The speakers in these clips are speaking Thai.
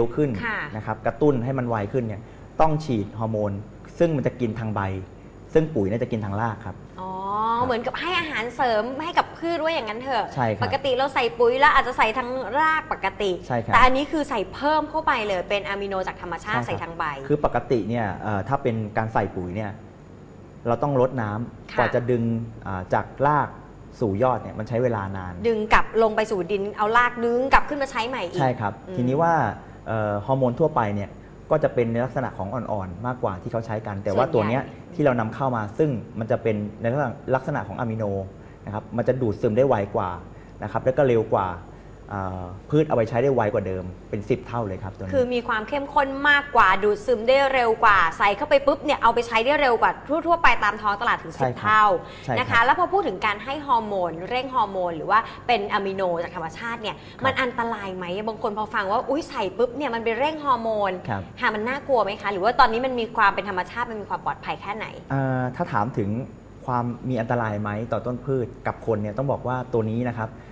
เร็วขึ้นค่ะ นะครับกระตุ้นให้มันไวขึ้นเนี่ยต้องฉีดฮอร์โมน ซึ่งมันจะกินทางใบ ซึ่งปุ๋ยเนี่ยจะกินทางรากครับ อ๋อ เหมือนกับให้อาหารเสริมให้กับพืชว่าอย่างนั้นเถอะ ใช่ครับปกติเราใส่ปุ๋ยแล้วอาจจะใส่ทั้งรากปกติ ใช่ครับแต่อันนี้คือใส่เพิ่มเข้าไปเลยเป็นอะมิโนจากธรรมชาติใช่ใส่ครับทางใบ คือปกติเนี่ยเอ่อถ้าเป็นการใส่ปุ๋ยเนี่ยเราต้องลดน้ำค่ะ กว่าจะดึงอ่าจากรากสู่ยอดเนี่ยมันใช้เวลานาน ดึงกลับลงไปสู่ดินเอารากดึงกลับขึ้นมาใช้ใหม่อีก ใช่ครับ อืมทีนี้ว่าเอ่อ ฮอร์โมนทั่วไปเนี่ยก็จะเป็นในลักษณะของอ่อนๆ มากกว่าที่เขาใช้กัน แต่ว่าตัวเนี้ยที่เรานำเข้ามาซึ่งมันจะเป็นในลักษณะลักษณะของอะมิโนนะครับมันจะดูดซึมได้ไวกว่านะครับแล้วก็เร็วกว่าอ่า พืชเอาไปใช้ได้ไวกว่าเดิมเป็น 10 เท่าเลยครับตัวนี้ คือมีความเข้มข้นมากกว่าดูดซึมได้เร็วกว่า ใส่เข้าไปปุ๊บเนี่ยเอาไปใช้ได้เร็วกว่าทั่วๆไปตามท้องตลาดถึง ใช่สิบครับเท่าใช่ครับนะคะแล้วพอพูดถึงการให้ฮอร์โมน เร่งฮอร์โมน หรือว่าเป็นอะมิโนจากธรรมชาติเนี่ยครับมันอันตรายไหมบางคนพอฟังว่าอุ้ยใส่ปุ๊บเนี่ยมันไปเร่งฮอร์โมนครับค่ะมันน่ากลัวไหมคะ หรือว่าตอนนี้มันมีความเป็นธรรมชาติมันมีความปลอดภัยแค่ไหน อ่าถ้าถามถึงความมีอันตรายไหมต่อต้นพืชกับคนเนี่ยต้องบอกว่าตัวนี้นะครับอ่า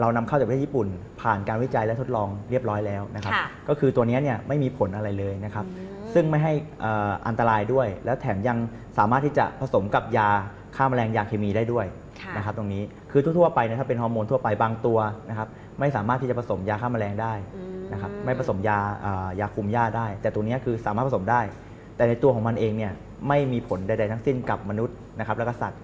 เรานำเข้าจากประเทศญี่ปุ่น ผ่านการวิจัยและทดลองเรียบร้อยแล้วนะครับค่ะก็คือตัวนี้เนี่ยไม่มีผลอะไรเลยนะครับอืมซึ่งไม่ให้อ่าอันตรายด้วย แล้วแถมยังสามารถที่จะผสมกับยาฆ่าแมลงยาเคมีได้ด้วยค่ะนะครับตรงนี้คือทั่วๆไปเนยถ้าเป็นฮอร์โมนทั่วไปบางตัวนะครับไม่สามารถที่จะผสมยาฆ่าแมลงได้อืมนะครับไม่ผสมยาอ่ายาคุมหญ้าได้ แต่ตัวเนี้ยคือสามารถผสมได้ แต่ในตัวของมันเองเนี่ยไม่มีผลใดๆทั้งสิ้นกับมนุษย์นะครับแล้วก็สัตว์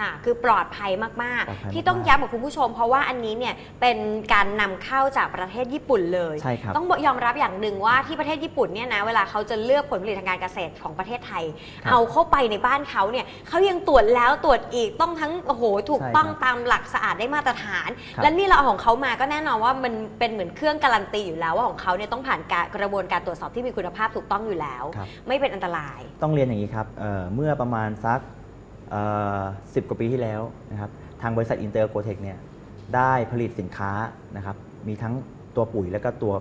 ค่ะ คือปลอดภัยมาก ปลอดภัยๆ ที่ต้องมากๆย้ำกับคุณผู้ชม เพราะว่าอันนี้เนี่ยเป็นการนำเข้าจากประเทศญี่ปุ่นเลย ใช่ครับ ต้องยอมรับอย่างหนึ่งว่าที่ประเทศญี่ปุ่นเนี่ยนะเวลาเขาจะเลือกผลผลิตทางการเกษตรของประเทศไทย ครับเอาเข้าไปในบ้านเขาเนี่ยเขายังตรวจแล้วตรวจอีกต้องทั้งโอ้โหถูกใช่ต้องครับตามหลักสะอาดได้มาตรฐาน ครับและนี่เราเอาของเขามาก็แน่นอนว่ามันเป็นเหมือนเครื่องการันตีอยู่แล้วว่าของเขาเนี่ยต้องผ่านการกระบวนการตรวจสอบที่มีคุณภาพถูกต้องอยู่แล้ว ครับ ไม่เป็นอันตราย ต้องเรียนอย่างนี้ครับเอ่อเมื่อประมาณสัก สิบกว่าปีที่แล้วนะครับทางบริษัทอินเตอร์โกเทคเนี่ยได้ผลิตสินค้านะครับมีทั้งตัวปุ๋ยแล้วก็ตัว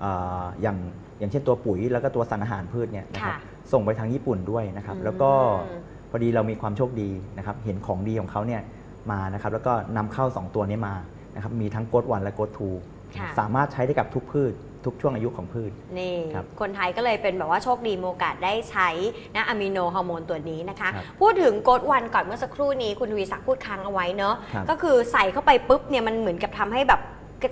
เอ่ออย่างอย่างเช่นตัวปุ๋ยแล้วก็ตัวสารอาหารพืชเนี่ยนะครับค่ะส่งไปทางญี่ปุ่นด้วยนะครับอืมแล้วก็พอดีเรามีความโชคดีนะครับ เห็นของดีของเขาเนี่ยมานะครับ แล้วก็นำเข้า 2 ตัวนี้มานะครับมีทั้งโกดวันและโกดทูค่ะสามารถใช้ได้กับทุกพืช ทุกช่วงอายุของพืช นี่ครับคนไทยก็เลยเป็นแบบว่าโชคดีมีโอกาสได้ใช้นะอะมิโนฮอร์โมนตัวนี้นะคะ ครับพูดถึงโกดวันก่อนเมื่อสักครู่นี้คุณทวีศักดิ์พูดค้างเอาไว้เนอะครับก็คือใส่เข้าไปปุ๊บเนี่ยมันเหมือนกับทำให้แบบ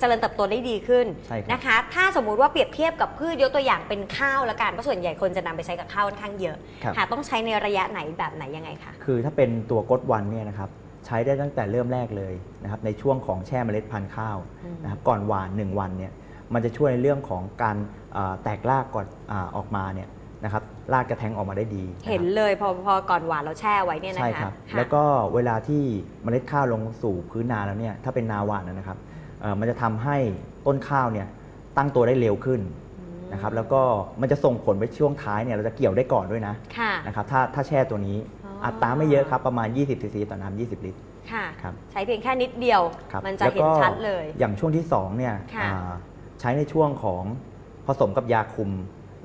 เจริญเติบโตได้ดีขึ้นใช่ครับ นะคะ ถ้าสมมุติว่าเปรียบเทียบกับพืชยกตัวอย่างเป็นข้าวละกันเพราะส่วนใหญ่คนจะนำไปใช้กับข้าวค่อนข้างเยอะครับค่ะต้องใช้ในระยะไหนแบบไหนยังไงคะ คือถ้าเป็นตัวกดวันเนี่ยนะครับใช้ได้ตั้งแต่เริ่มแรกเลยนะครับในช่วงของแช่เมล็ดพันธุ์ข้าวอืม นะครับก่อนหว่าน 1 วันเนี่ย มันจะช่วยในเรื่องของการเอ่อแตกรากก่อนอาออกมาเนี่ยนะครับรากจะแทงออกมาได้ดีะครับเห็นเลยพอพอก่อนหวานเราแช่ไว้เนี่ยนะคะใช่ครับค่ะแล้วก็เวลาที่เมล็ดข้าวลงสู่พื้นนาแล้วเนี่ยถ้าเป็นนาหวานนะครับเอ่อมันจะทำให้ต้นข้าวเนี่ยตั้งตัวได้เร็วขึ้นอืมนะครับแล้วก็มันจะส่งผลไปช่วงท้ายเนี่ยเราจะเกี่ยวได้ก่อนด้วยนะค่ะนะครับถ้าถ้าแช่ตัวนี้อ๋ออัอัตราไม่เยอะครับประมาณ 20ซีซีต่อน้ำ20 ลิตรค่ะครับใช้เพียงแค่นิดเดียวครับมันจะแล้วเห็ก็นชัดเลย อย่างช่วงที่2เนี่ยค่ะอ่า ใช้ในช่วงของผสมกับยาคุม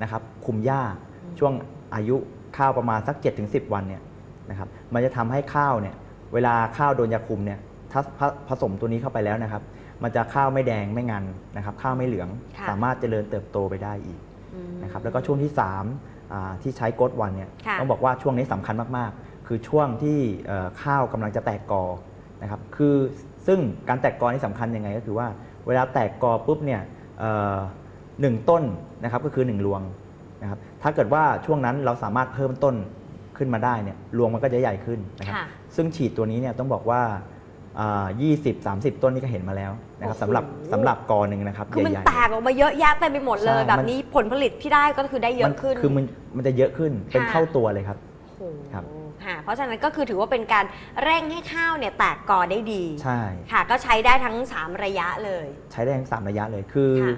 นะครับ คุมหญ้าอืมช่วงอายุข้าวประมาณสัก 7-10 วันเนี่ยนะครับ มันจะทำให้ข้าวเนี่ย เวลาข้าวโดนยาคุมเนี่ย ถ้าผผสมตัวนี้เข้าไปแล้วนะครับ มันจะข้าวไม่แดงไม่งันนะครับ ข้าวไม่เหลืองค่ะสามารถเจริญเติบโตไปได้อีกอืมนะครับ แล้วก็ช่วงที่3อ่าที่ใช้โกดวันเนี่ยค่ะต้องบอกว่าช่วงนี้สำคัญมากๆ คือช่วงที่เอ่อข้าวกำลังจะแตกกอนะครับ คือซึ่งการแตกกอนี่สำคัญยังไงก็คือว่า เวลาแตกกอปุ๊บเนี่ยเอ่อ หนึ่งต้นนะครับก็คือหนึ่งรวงนะครับถ้าเกิดว่าช่วงนั้นเราสามารถเพิ่มต้นขึ้นมาได้เนี่ยรวงมันก็จะใหญ่ขึ้นนะครับค่ะซึ่งฉีดตัวนี้เนี่ยต้องบอกว่าอ่า20 30 ต้นนี่ก็เห็นมาแล้วนะครับโอ้โหสำหรับสำหรับกอหนึ่งนะครับคือมันใหญ่ๆแตกออกมาเยอะแยะเต็มไปหมดเลยใช่แบบมันนี้ผลผลิตที่ได้ก็คือได้เยอะขึ้นมัคือมันมันจะเยอะขึ้นเป็นค่ะเท่าตัวเลยครับโอ้โหครับ ค่ะเพราะฉะนั้นก็คือถือว่าเป็นการเร่งให้ข้าวเนี่ยแตกกอได้ดีใช่ ค่ะ ก็ใช้ได้ทั้ง 3 ระยะเลย ใช้ได้ทั้งสามระยะเลยคือค่ะ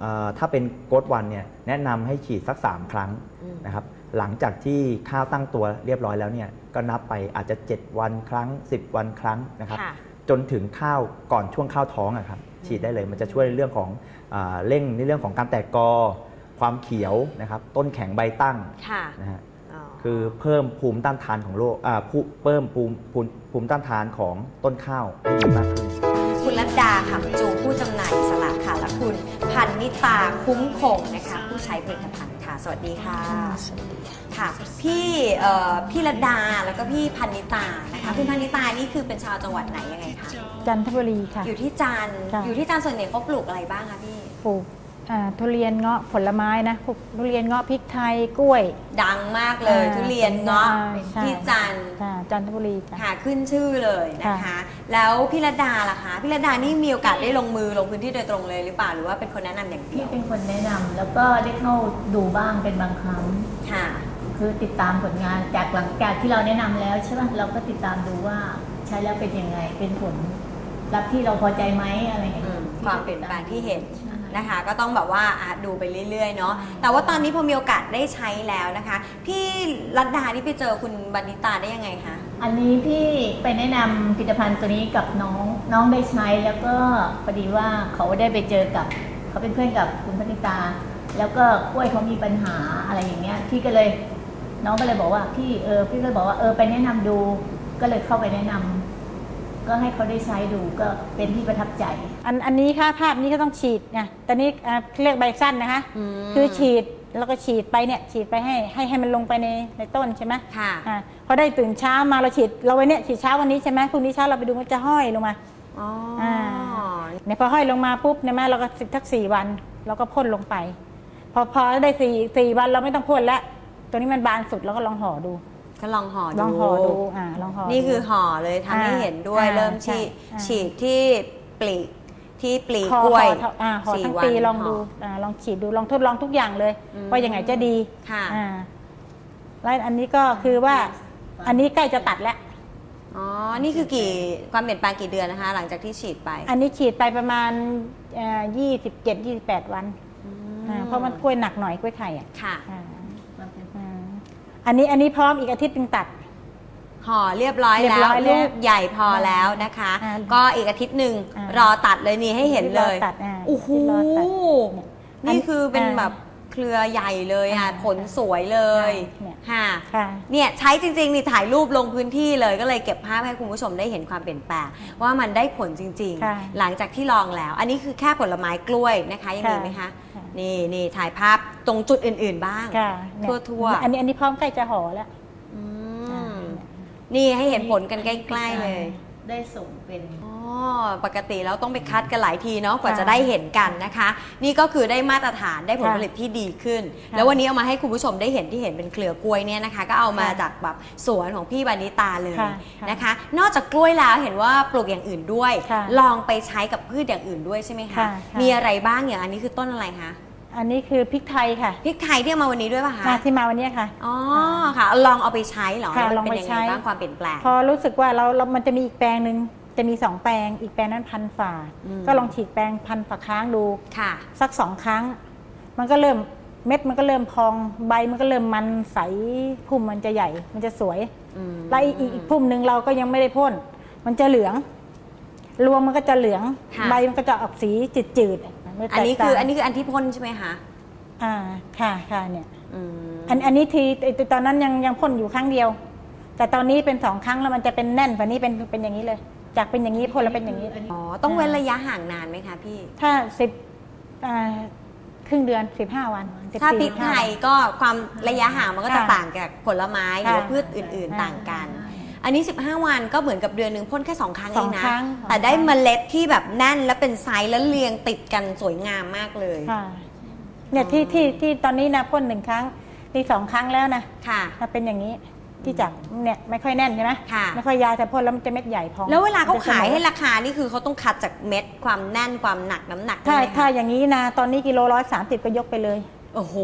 เออถ้าเป็นโกดวันเนี่ยแนะนำให้ฉีดสัก 3 ครั้งอืมนะครับหลังจากที่ข้าวตั้งตัวเรียบร้อยแล้วเนี่ยก็นับไปอาจจะ 7 วันครั้ง 10 วันครั้งนะครับค่ะ จนถึงข้าวก่อนช่วงข้าวท้องอะครับฉีดได้เลยมันจะช่วยในเรื่องของอาเร่งในเรื่องของการแตกกอ ความเขียวนะครับต้นแข็งใบตั้งค่ะ นะฮะอ๋อ คือเพิ่มภูมิต้านทานของโรคอ่าภูเพิ่มภูมิภูมิภูมิต้านทานของต้นข้าวให้ดีมากขึ้น คุณรัตดาขำจูผู้จำหน่ายอิสละค่ะและคุณพันนิตาคุ้มคงนะคะ ผู้ใช้ผลิตภัณฑ์ค่ะ สวัสดีค่ะค่ะพี่เอ่อพี่รัตดาแล้วก็พี่พันนิตานะคะคุณพันนิตานี่คือเป็นชาวจังหวัดไหนยังไงคะจันทบุรีค่ะ อยู่ที่จันทร์ค่ะ อยู่ที่จันทร์ส่วนใหญ่เขาปลูกอะไรบ้างคะพี่ ปลูก อ่าทุเรียนเงาะผลไม้นะปลูกทุเรียนเงาะพริกไทยกล้วย ดังมากเลยอ่าทุเรียนเงาะใช่ที่จันทร์ค่ะจันทบุรีจ้ะ ค่ะขึ้นชื่อเลยนะคะ ค่ะ แล้วพี่ระดาล่ะคะพี่ระดานี่มีโอกาสได้ลงมือลงพื้นที่โดยตรงเลยหรือเปล่าหรือว่าเป็นคนแนะนำอย่างเดีพี่ยวเป็นคนแนะนำแล้วก็ได้เข้าดูบ้างเป็นบางครั้ง ค่ะ คือติดตามผลงานจากหลังจากที่เราแนะนำแล้วใช่ไหมเราก็ติดตามดูว่าใช้แล้วเป็นยังไงเป็นผลรับที่เราพอใจไหมอะไรอย่างอืเงี้ยมความเปลี่ยนแปลงที่เห็น ใช่ นะคะ ก็ต้องแบบว่าอะดูไปเรื่อยๆเนาะแต่ว่าตอนนี้พอมีโอกาสได้ใช้แล้วนะคะ พี่รัตดานี่ไปเจอคุณบันิตาได้ยังไงคะอันนี้พี่ไปแนะนำผลิตภัณฑ์ตัวนี้กับน้องน้องได้ใช้แล้วก็พอดีว่าเขาได้ไปเจอกับ เขาเป็นเพื่อนกับคุณพนิตา แล้วก็กล้วยเขามีปัญหาอะไรอย่างเงี้ยพี่ก็เลย น้องก็เลยบอกว่าพี่เออพี่ก็เลยบอกว่าเออไปแนะนำดูก็เลยเข้าไปแนะนำ ก็ให้เขาได้ใช้ดูก็เป็นที่ประทับใจ อันอันนี้ค่ะภาพนี้ก็ต้องฉีดนะแต่นี้อ่าเรียกใบสั้นนะคะ อืม คือฉีดแล้วก็ฉีดไปเนี่ยฉีดไปให้ให้ให้มันลงไปในในต้นใช่ไหมค่ะ อ่าพอได้ตื่นเช้ามาเราฉีดเราไว้เนี่ยฉีดเช้าวันนี้ใช่ไหมพรุ่งนี้เช้าเราไปดูมันจะห้อยลงมา อ๋อออ่าเนี่ยพอห้อยลงมาปุ๊บเนี่ยแม่เราก็สิบทักสี่วันเราก็พ่นลงไป พอพอได้สี่สี่วันเราไม่ต้องพ่นแล้วตัวนี้มันบานสุดเราก็ลองห่อดู ก็ลองห่อดูลองห่อดูอ่าลองห่อนี่ดูคือห่อเลยทำให้อ่าเห็นด้วยอ่าเริ่มที่ใช่อ่าฉีดที่ปลีกที่ปลีกห่อกล้วยห่ออ่าห่อสี่ทั้งวันปีลองห่ดูอ่าลองฉีดดูลองทดลองทุกอย่างเลยอืมว่ายังไงจะดีค่ะอ่าแล้วอันนี้ก็คือว่าอันนี้ใกล้จะตัดแล้วอ๋อ นี่คือกี่ความเปลี่ยนแปลงกี่เดือนนะคะ หลังจากที่ฉีดไป อันนี้ฉีดไปประมาณยี่สิบเจ็ดยี่สิบแปดวันอ่าเพราะมันกล้วยหนักหน่อยกล้วยไข่อะค่ะอ่าอ่า อันนี้อันนี้พร้อมอีกอาทิตย์หนึงตัด ห่อเรียบร้อยเรียบแล้ร้วอยแล้วลูกใหญ่พอแล้วนะคะ อ่าก็อีกอาทิตย์หนึ่งอ่ารอตัดเลยนี่ให้เห็นเลย รอตัดอ่าโอ้โห รอตัดนี่คือเป็นอ่าแบบเค รือใหญ่เลยอะอ่าผลสวยเลยเนี่ยค่ะค่ะเนี่ยใช้จริงๆนี่ถ่ายรูปลงพื้นที่เลยก็เลยเก็บภาพให้คุณผู้ชมได้เห็นความเปลี่ยนแปลงว่ามันได้ผลจริงค่ะๆหลังจากที่ลองแล้ว อันนี้คือแค่ผลไม้กล้วยนะคะยังมีไหมคะค่ะนี่นี่ถ่ายภาพตรงจุดอื่น ๆ บ้างค่ะเนี่ยทั่วๆอันนี้อันนี้พร้อมใกล้จะห่อแล้วอือ่ามนี่ให้เห็นผลกันใกล้ ๆ เลย ได้ส่งเป็น อ๋อปกติแล้วต้องไปคัดกันหลายทีเนาะกว่าค่ะจะได้เห็นกันนะคะ นี่ก็คือได้มาตรฐานได้ผลค่ะผลิตที่ดีขึ้นค่ะแล้ววันนี้เอามาให้คุณผู้ชมได้เห็นที่เห็นเป็นเครือกล้วยเนี่ยนะคะ ก็เอามาค่ะจากแบบสวนของพี่บานิตาเลยค่ะค่ะนะคะ นอกจากกล้วยแล้วเห็นว่าปลูกอย่างอื่นด้วยค่ะลองไปใช้กับพืชอย่างอื่นด้วยใช่ไหมคะค่ะค่ะมีอะไรบ้างอย่างอันนี้คือต้นอะไรคะ อันนี้คือพริกไทยค่ะพริกไทยที่เอามาวันนี้ด้วยป่ะคะค่ะที่มาวันเนี้ยค่ะ อ๋อค่ะ ลองเอาไปใช้เหรอค่ะแล้วมันลองเป็นไปยังใช้ ไงบ้างความเปลี่ยนแปลง พอรู้สึกว่าเราเรามันจะมีอีกแปลงหนึ่งจะมีสองแปลง อีกแปลงนั้นพันฝ่า อืม ก็ลองฉีดแปลงพันฝ่าค้างดู ค่ะ สักสองครั้ง มันก็เริ่มเม็ดมันก็เริ่มพองใบมันก็เริ่มมันใสพุ่มมันจะใหญ่ มันจะสวย อืมแล้วอีกอีกอีกพุ่มหนึ่งเราก็ยังไม่ได้พ่น มันจะเหลือง รวงมันก็จะเหลือง ค่ะ ใบมันก็จะออกสีจืดๆไม่แตกอันนี้คือต่างอันนี้คืออันที่พ่นใช่ไหมคะอ่าค่ะค่ะเนี่ยอืมอันอันนี้ทีไอ้ตอนนั้นยังยังพ่นอยู่ครั้งเดียว แต่ตอนนี้เป็นสองครั้งแล้วมันจะเป็นแน่นกว่านี้เป็นเป็นอย่างนี้เลย จากเป็นอย่างนี้พ่นแล้วเป็นอย่างนี้อ๋อต้องเว้นระยะห่างนานไหมคะพี่ ถ้าสิบอ่าครึ่งเดือนสิบห้าวัน14ถ้าพริกไทยก็ความระยะห่างมันก็จะค่ะต่างกับผลไม้หรือว่าค่ะพืชอื่นๆค่ะต่างกัน อันนี้ 15 วันก็เหมือนกับเดือนหนึ่งพ่นแค่ 2 ครั้งเอสองงนะครั้ง แต่ได้สองครั้งเมล็ดที่แบบแน่นและเป็นไซส์แล้วเรียงติดกันสวยงามมากเลยค่ะเนี่ยที่ที่ที่ตอนนี้นะพ่นหนึ่งครั้งนี่สองครั้งแล้วนะค่ะ ถ้าเป็นอย่างนี้ที่จากเนี่ยไม่ค่อยแน่นใช่ไหมค่ะ ไม่ค่อยยาวแต่พ่นแล้วมันจะเม็ดใหญ่พองแล้วเวลาเขาขายให้มันจะสมราคานี่คือเขาต้องคัดจากเม็ดความแน่นความหนักน้ำหนักถ้าด้วยไหมถ้าคะอย่างนี้นะตอนนี้กิโลร้อยสามสิบก็ยกไปเลย โอ้โห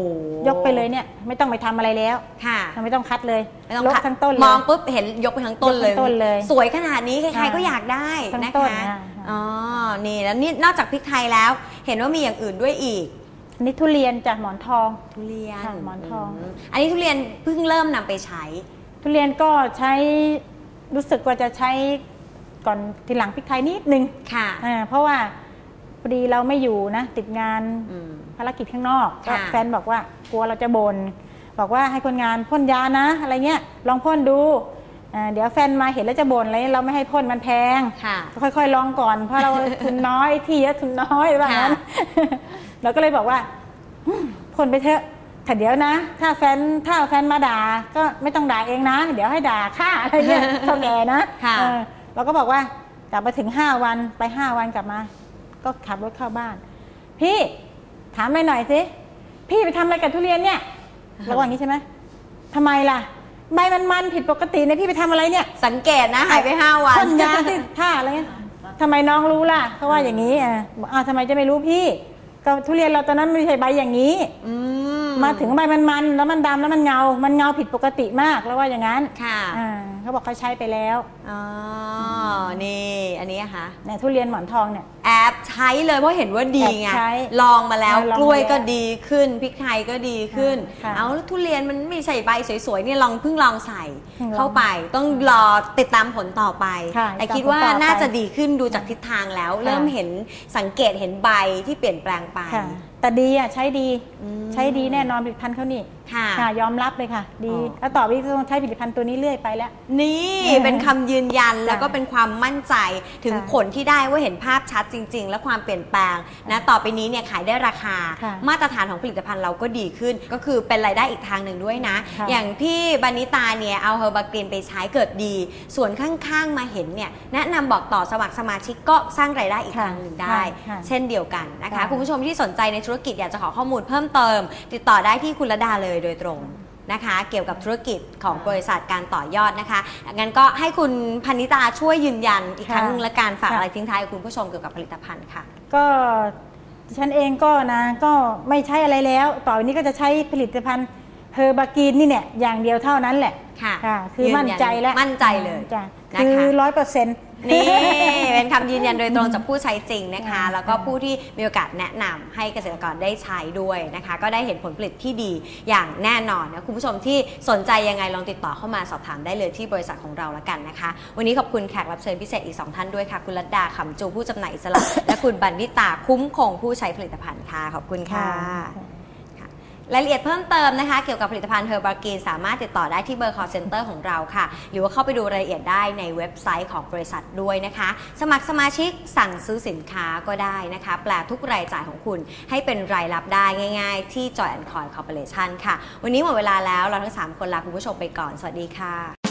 ยกไปเลยเนี่ย ไม่ต้องไปทำอะไรแล้วค่ะไม่ต้องคัดเลยไม่ต้องลดคัดทั้งต้นเลย มองปุ๊บเห็นยกไปทั้งต้นเลย ยกทั้งต้นเลยสวยขนาดนี้ใครๆค่ะก็อยากได้ทั้งนะต้นคะอ่าอ๋อนี่แล้วนี่นอกจากพริกไทยแล้ว เห็นว่ามีอย่างอื่นด้วยอีกอันนี้ทุเรียนจากหมอนทอง ทุเรียนค่ะหมอนทอง มอันนี้ทุเรียนเพิ่งเริ่มนำไปใช้ ทุเรียนก็ใช้รู้สึกว่าจะใช้ก่อนทีหลังพริกไทยนิดนึงค่ะ อ่าเพราะว่าพ อดีเราไม่อยู่นะ ติดงานอืม ภารกิจข้างนอกค่ะก็แฟนบอกว่ากลัวเราจะบน่นบอกว่าให้คนงานพ่นยานะ อะไรเงี้ยลองพ่นดูอ่าเดี๋ยวแฟนมาเห็นแล้วจะบ่นอะไรเราไม่ให้พ่นมันแพง ค่ะ ค่อยๆลองก่อนเพราะเรา ทุนน้อยที่เยอะทุนน้อยว่างั้นเราก็เลยบอกว่าอืมพ่นไปเถอะแต่เดี๋ยวนะ ถ้าแฟนถ้าแฟนมาด่าก็ไม่ต้องด่าเองนะ เดี๋ยวให้ด่าค่าอะไรเงี้ย เท่าแก่นะค่ะ เออเราก็บอกว่ากลับมาถึงห้าวันไปห้าวันกลับมา ก็ขับรถเข้าบ้าน พี่ถามไปหน่อยสิพี่ไปทำอะไรกับทุเรียนเนี่ยเราก็อย่างนี้ใช่ไหมทำไมล่ะ ใบมันมันผิดปกติเนี่ยพี่ไปทำอะไรเนี่ย สังเกตนะหายไป5วัน พ่นยาที่ท่าอะไรเงี้ยทำไมน้องรู้ล่ะเขาว่าอย่างนี้อะบอกอ้าวทำไมจะไม่รู้พี่ ก็ทุเรียนเราตอนนั้นไม่ใช่ใบอย่างนี้ อืม มาถึงใบมันมันๆแล้วมันดำแล้วมันเงา มันเงาผิดปกติมากแล้วว่าอย่างนั้นค่ะอ่าเขาบอกเขาใช้ไปแล้วอ๋อนี่อันนี้อะคะเนี่ยทุเรียนหมอนทองเนี่ย แอบใช้เลยเพราะเห็นว่าดีไงแอบใช้ลองมาแล้วเออลองกล้วยมาแล้วก็ดีขึ้นพริกไทยก็ดีขึ้น ค่ะเอาแล้วทุเรียนมันไม่ใช่ใบสวยๆนี่ลองเพิ่งลองใส่เพิ่งลองเข้าไปต้องรอติดตามผลต่อไป ค่ะแต่ติดตามคิดว่าผลต่อไปน่าจะดีขึ้นดูจากทิศทางแล้วค่ะเริ่มเห็นสังเกตเห็นใบที่เปลี่ยนแปลงไป ค่ะ แต่ดีอะใช้ดีอืมใช้ดีแน่นอนผลิตภัณฑ์เขานี่ ค่ะ ค่ะยอมรับเลยค่ะ ดีอ๋อ แล้วต่อไปก็ต้องใช้ผลิตภัณฑ์ตัวนี้เรื่อยไปแล้ว นี่เออเป็นคำยืนยันค่ะแล้วก็เป็นความมั่นใจถึงค่ะผลที่ได้ว่าเห็นภาพชัดจริง ๆ และความเปลี่ยนแปลงนะต่อไปนี้เนี่ยขายได้ราคา ค่ะมาตรฐานของผลิตภัณฑ์เราก็ดีขึ้น ก็คือเป็นรายได้อีกทางหนึ่งด้วยนะ ค่ะอย่างพี่บานิตาเนี่ยเอาเฮอร์บากรีนไปใช้เกิดดี ส่วนข้างๆมาเห็นเนี่ยแนะนำบอกต่อสมัครสมาชิกก็สร้างรายได้อีกค่ะทางหนึ่งได้ ค่ะ เช่นเดียวกันนะคะค่ะ คุณผู้ชมที่สนใจในธุรกิจอยากจะขอข้อมูลเพิ่มเติม ติดต่อได้ที่คุณระดาเลยโดยตรงนะคะ เกี่ยวกับธุรกิจของบริษัทการต่อยอดนะคะงั้นก็ให้คุณพันิตาช่วยยืนยันอีกค่ะครั้งหนึงละกันฝากค่ะอะไรทิ้งท้ายกับคุณผู้ชมเกี่ยวกับผลิตภัณฑ์ค่ะ ก็ดิฉันเองก็นะก็ไม่ใช้อะไรแล้ว ต่อไปนี้ก็จะใช้ผลิตภัณฑ์เฮอร์บากีนนี่เนี่ยอย่างเดียวเท่านั้นแหละค่ะค่ะคือยืนยันมั่นใจแล้วมั่นใจเลย จ้ะนะคะ คือร้อยเปอร์เซ็นต์ นี่ เป็นคำยืนยันโดยตรงจากผู้ใช้จริงนะคะ แล้วก็ผู้ที่มีโอกาสแนะนำให้เกษตรกรได้ใช้ด้วยนะคะ ก็ได้เห็นผลผลิตที่ดีอย่างแน่นอนนะคุณผู้ชมที่สนใจยังไงลองติดต่อเข้ามาสอบถามได้เลยที่บริษัทของเราละกันนะคะ วันนี้ขอบคุณแขกรับเชิญพิเศษอีก 2 ท่านด้วยค่ะ คุณรัตดาขำจูผู้จำหน่ายอิสระ และคุณบันดิตาคุ้มคงผู้ใช้ผลิตภัณฑ์ค่ะ ขอบคุณค่ะ ค่ะ รายละเอียดเพิ่มเติมนะคะ เกี่ยวกับผลิตภัณฑ์เฮอร์บากีนสามารถติดต่อได้ที่เบอร์ call center ของเราค่ะ หรือว่าเข้าไปดูรายละเอียดได้ในเว็บไซต์ของบริษัทด้วยนะคะ สมัครสมาชิกสั่งซื้อสินค้าก็ได้นะคะ แปลทุกรายจ่ายของคุณให้เป็นรายรับได้ง่าย ๆ ที่ Joy and Coin Corporation ค่ะ วันนี้หมดเวลาแล้วเราทั้ง 3 คนลาคุณผู้ชมไปก่อน สวัสดีค่ะ